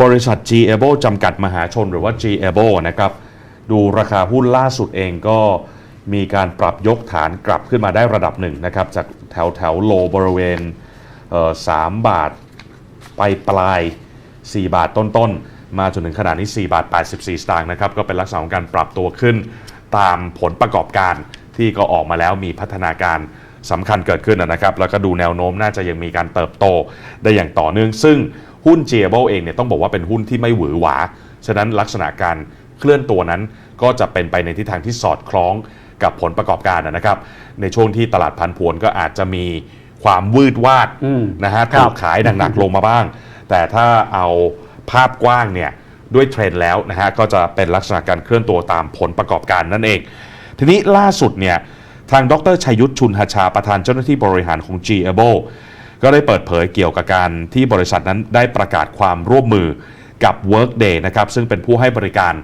บริษัท g a b l e จำกัดมหาชนหรือว่า g a b l e นะครับ ดูราคาหุ้นล่าสุดเองก็มีการปรับยกฐานกลับขึ้นมาได้ระดับหนึ่งนะครับ จากแถวแถวโลบริเวณเ3บาทไปปลาย 4 บาทต้นๆ มาจนถึงขนาดนี้ 4 บาท 84 สตางค์นะครับ ก็เป็นลักษณะของการปรับตัวขึ้นตามผลประกอบการที่ก็ออกมาแล้วมีพัฒนาการสำคัญเกิดขึ้นนะครับ แล้วก็ดูแนวโน้มน่าจะยังมีการเติบโตได้อย่างต่อเนื่องซึ่ง หุ้น g a b l e เองเนี่ยต้องบอกว่าเป็นหุ้นที่ไม่หวือหวา ฉะนั้นลักษณะการเคลื่อนตัวนั้น ก็จะเป็นไปในทิศทางที่สอดคล้องกับผลประกอบการนะครับ ในช่วงที่ตลาดพันผวนก็อาจจะมีความวืดวาดอืมนะฮะครับถูกขายหนักๆลงมาบ้าง แต่ถ้าเอาภาพกว้างเนี่ยด้วยเทรนด์แล้วนะฮะก็จะเป็นลักษณะการเคลื่อนตัวตามผลประกอบการนั่นเอง ทีนี้ล่าสุดเนี่ยทางดรชัยยุทธชุนหชาประธานเจ้าหน้าที่บริหารของ g a b l e ก็ได้เปิดเผยเกี่ยวกับการที่บริษัทนั้นได้ประกาศความร่วมมือกับ Workday นะครับซึ่งเป็นผู้ให้บริการ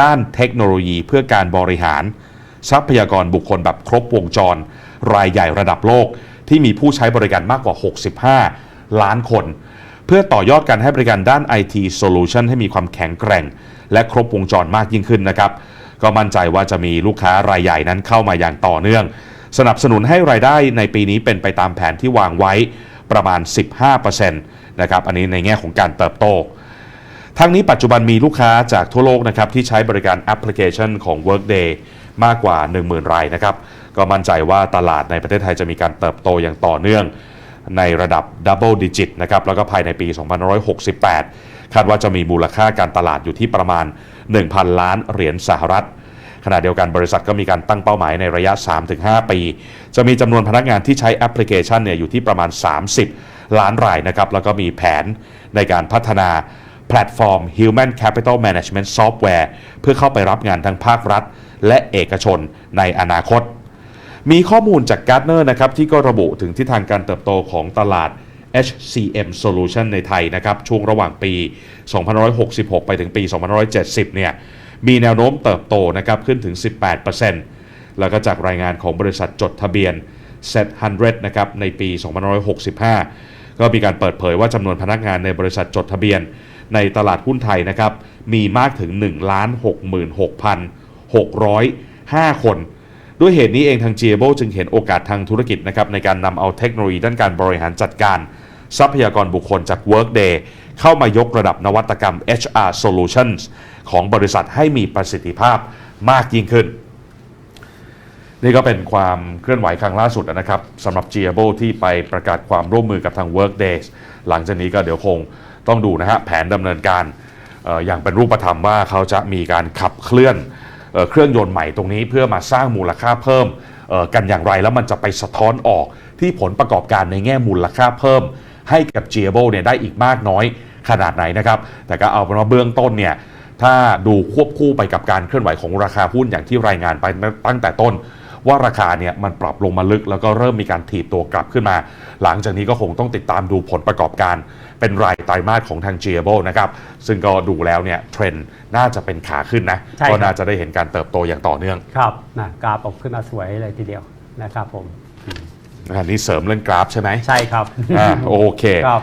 ด้านเทคโนโลยีเพื่อการบริหาร ทรัพยากรบุคคลแบบครบวงจร รายใหญ่ระดับโลก ที่มีผู้ใช้บริการมากกว่า 65 ล้านคน เพื่อต่อยอดการให้บริการด้าน IT Solution ให้มีความแข็งแกร่ง และครบวงจรมากยิ่งขึ้นนะครับ ก็มั่นใจว่าจะมีลูกค้ารายใหญ่นั้นเข้ามาอย่างต่อเนื่อง สนับสนุนให้รายได้ในปีนี้เป็นไปตามแผนที่วางไว้ ประมาณ 15%นะครับอันนี้ในแง่ของการเติบโต ทั้งนี้ปัจจุบันมีลูกค้าจากทั่วโลกนะครับที่ใช้บริการแอปพลิเคชันของ Workday มากกว่า 10,000 รายนะครับก็มั่นใจว่าตลาดในประเทศไทยจะมีการเติบโตอย่างต่อเนื่องในระดับ Double Digit นะครับแล้วก็ภายในปี 2568 คาดว่าจะมีมูลค่าการตลาดอยู่ที่ประมาณ 1,000 ล้านเหรียญสหรัฐ ขณะเดียวกันบริษัทก็มีการตั้งเป้าหมายในระยะ 3-5 ปี จะมีจำนวนพนักงานที่ใช้แอปพลิเคชันเนี่ยอยู่ที่ประมาณ 30 ล้านรายนะครับ แล้วก็มีแผนในการพัฒนาแพลตฟอร์ม Human Capital Management Software เพื่อเข้าไปรับงานทั้งภาครัฐ และเอกชนในอนาคต มีข้อมูลจาก Gartner นะครับที่ก็ระบุถึงทิศทางการเติบโตของตลาด HCM Solution ในไทยนะครับ ช่วงระหว่างปี 2566 ไปถึงปี 2570 เนี่ย มีแนวโน้มเติบโตนะครับขึ้นถึง 18%แล้วก็จากรายงานของบริษัทจดทะเบียน Set 100 นะครับในปี 2565 ก็มีการเปิดเผยว่าจำนวนพนักงานในบริษัทจดทะเบียน ในตลาดหุ้นไทยนะครับมีมากถึง 1,66,605 คน ด้วยเหตุนี้เองทาง g a b l e จึงเห็นโอกาสทางธุรกิจนะครับในการนำเอาเทคโนโลยีด้านการบริหารจัดการ ทรัพยากรบุคคลจาก Workday เข้ามายกระดับนวัตกรรม HR Solutions ของบริษัทให้มีประสิทธิภาพมากยิ่งขึ้น นี่ก็เป็นความเคลื่อนไหวครั้งล่าสุดนะครับสำหรับ g a b l e ที่ไปประกาศความร่วมมือกับทาง Workday หลังจากนี้ก็เดี๋ยวคงต้องดูนะฮะแผนดำเนินการอย่างเป็นรูปธรรมว่าเขาจะมีการขับเคลื่อนเออเครื่องยนต์ใหม่ตรงนี้เพื่อมาสร้างมูลค่าเพิ่มกันอย่างไรแล้วมันจะไปสะท้อนออกที่ผลประกอบการในแง่มูลค่าเพิ่ม ให้กับ g a b l e เนี่ยได้อีกมากน้อยขนาดไหนนะครับ แต่ก็เอาเป็นว่าเบื้องต้นเนี่ยถ้าดูควบคู่ไปกับการเคลื่อนไหวของราคาหุ้นอย่างที่รายงานไปตั้งแต่ต้น ว่าราคาเนี่ยมันปรับลงมาลึกแล้วก็เริ่มมีการถีบตัวกลับขึ้นมา หลังจากนี้ก็คงต้องติดตามดูผลประกอบการ เป็นรายไตรมาสของทาง g a b l e นะครับ ซึ่งก็ดูแล้วเนี่ยเทรนด์น่าจะเป็นขาขึ้นนะใช่ครับก็น่าจะได้เห็นการเติบโตอย่างต่อเนื่องครับนะกราฟออกขึ้นมาสวยเลยทีเดียวนะครับผม อันนี้เสริมเรื่องกราฟใช่ไหมใช่ครับ อ่าโอเค ครับ